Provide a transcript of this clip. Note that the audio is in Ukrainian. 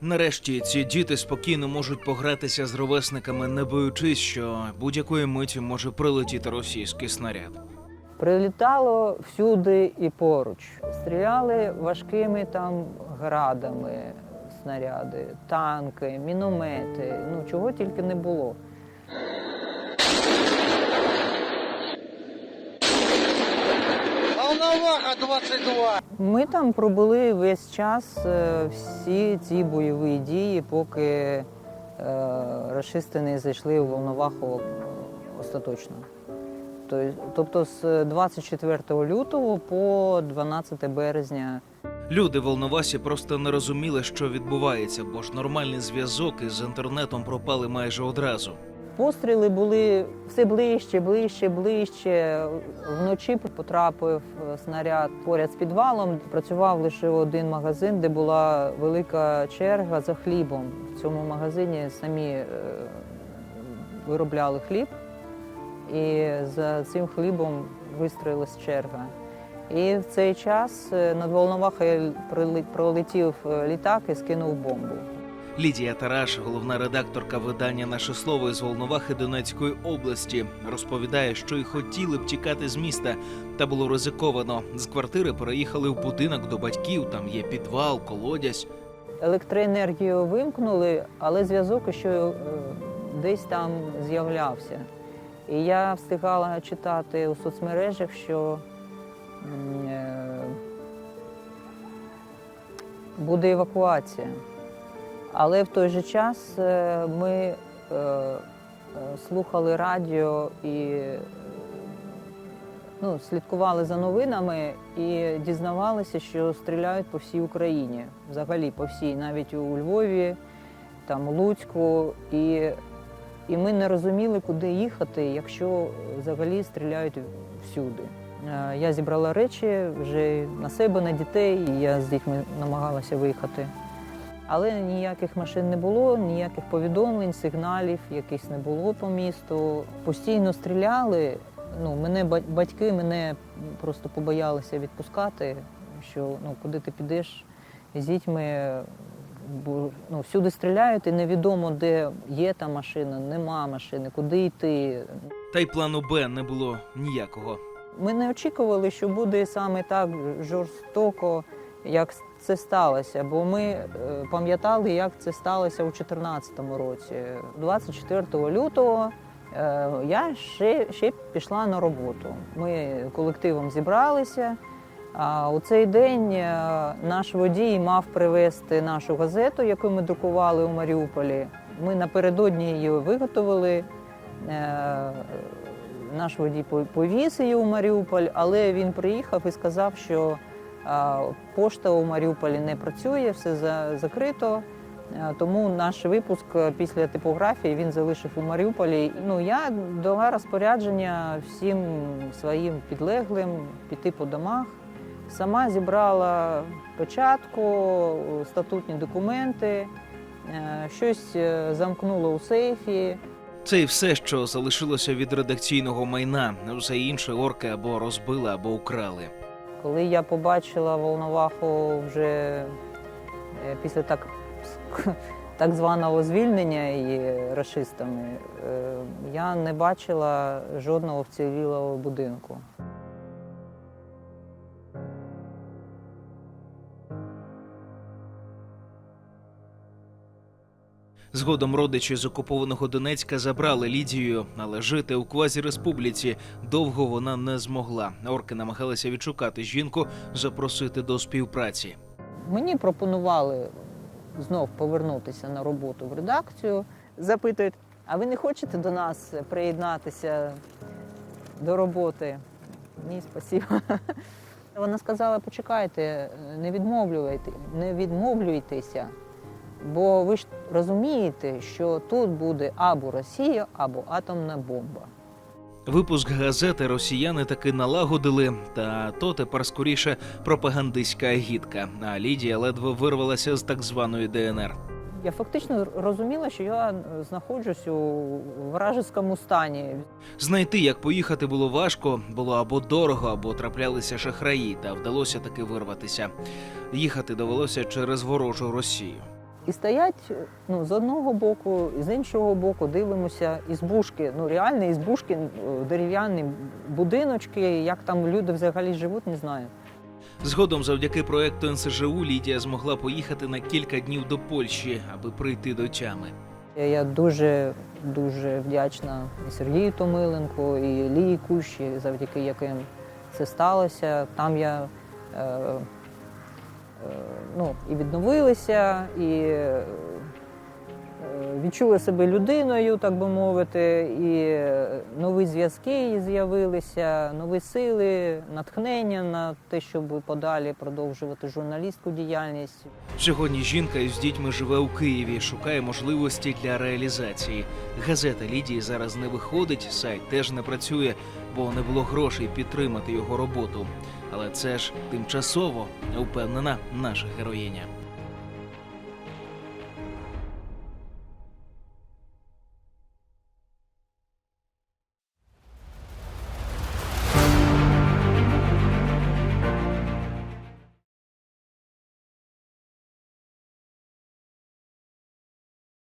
Нарешті ці діти спокійно можуть погратися з ровесниками, не боючись, що будь-якої миті може прилетіти російський снаряд. Прилітало всюди і поруч. Стріляли важкими там градами снаряди, танки, міномети. Ну чого тільки не було. Волноваха 22. Ми там пробули весь час е, всі ці бойові дії, поки е, рашисти не зайшли у Волноваху остаточно. Тобто- Тобто з 24 лютого по 12 березня Люди в Волновасі просто не розуміли, що відбувається, бо ж нормальний зв'язок із інтернетом пропали майже одразу. Постріли були все ближче, ближче, ближче. Вночі потрапив е, снаряд поряд з підвалом. Працював лише один магазин, де була велика черга за хлібом. В цьому магазині самі е, виробляли хліб, і за цим хлібом вистроїлась черга. І в цей час е, над Волновахою пролетів літак і скинув бомбу. Лідія Тараш, головна редакторка видання Наше слово із Волновахи Донецької області, розповідає, що й хотіли б тікати з міста, та було ризиковано. З квартири переїхали в будинок до батьків. Там є підвал, колодязь. Електроенергію вимкнули, але зв'язок ще е, десь там з'являвся. І я встигала читати у соцмережах, що е, буде евакуація. Але в той же час е, ми е, е, слухали радіо і ну, слідкували за новинами і дізнавалися, що стріляють по всій Україні, взагалі по всій, навіть у Львові, там Луцьку. І, і ми не розуміли, куди їхати, якщо взагалі стріляють всюди. Я зібрала речі вже на себе, на дітей, і я з дітьми намагалася виїхати. Але ніяких машин не було, ніяких повідомлень, сигналів якихось не було по місту. Постійно стріляли. Ну, мене батьки мене просто побоялися відпускати, що ну, куди ти підеш з дітьми, бо ну, всюди стріляють, і невідомо, де є та машина, нема машини, куди йти. Та й плану Б не було ніякого. Ми не очікували, що буде саме так жорстоко, як це сталося, бо ми е, пам'ятали, як це сталося у 2014 році. 24 лютого е, я ще, ще пішла на роботу. Ми колективом зібралися. А у цей день е, наш водій мав привезти нашу газету, яку ми друкували у Маріуполі. Ми напередодні її виготовили. Наш водій по- повіз її у Маріуполь, але він приїхав і сказав, що пошта у Маріуполі не працює, все закрито. Е, Тому наш випуск е, після типографії він залишив у Маріуполі. Ну я дала розпорядження всім своїм підлеглим піти по домах. Сама зібрала печатку, статутні документи, е, щось замкнула у сейфі. Це і все, що залишилося від редакційного майна. Усе інше орки або розбили, або украли. Коли я побачила Волноваху вже е, після так, так званого звільнення її рашистами, е, я не бачила жодного вцілілого будинку. Згодом родичі з окупованого Донецька забрали Лідію, але жити у квазі-республіці довго вона не змогла. Орки намагалися відшукати жінку, запросити до співпраці. Мені пропонували знов повернутися на роботу в редакцію. Запитують, а ви не хочете до нас приєднатися до роботи? Ні, спасибо. Вона сказала: почекайте, не відмовлюйте, не відмовлюйтеся, бо ви ж розумієте, що тут буде або Росія, або атомна бомба. Випуск газети росіяни таки налагодили, та то тепер скоріше пропагандистська агітка. А Лідія ледве вирвалася з так званої ДНР. Я фактично розуміла, що я знаходжусь у вражеському стані. Знайти, як поїхати, було важко, було або дорого, або траплялися шахраї, та вдалося таки вирватися. Їхати довелося через ворожу Росію. І стоять ну, з одного боку, і з іншого боку дивимося ізбушки. Ну, реальні ізбушки, е, дерев'яні будиночки. Як там люди взагалі живуть, не знаю. Згодом, завдяки проекту НСЖУ, Лідія змогла поїхати на кілька днів до Польщі, аби прийти до тями. Я дуже дуже вдячна і Сергію Томиленку, і Лії Кущі, завдяки яким це сталося. Там я е, е, ну, і відновилися, і відчула себе людиною, так би мовити, і е, нові зв'язки з'явилися, нові сили, натхнення на те, щоб подалі продовжувати журналістську діяльність. Сьогодні жінка із дітьми живе у Києві, шукає можливості для реалізації. Газета Лідії зараз не виходить, сайт теж не працює, бо не було грошей підтримати його роботу. Але це ж тимчасово, упевнена наша героїня.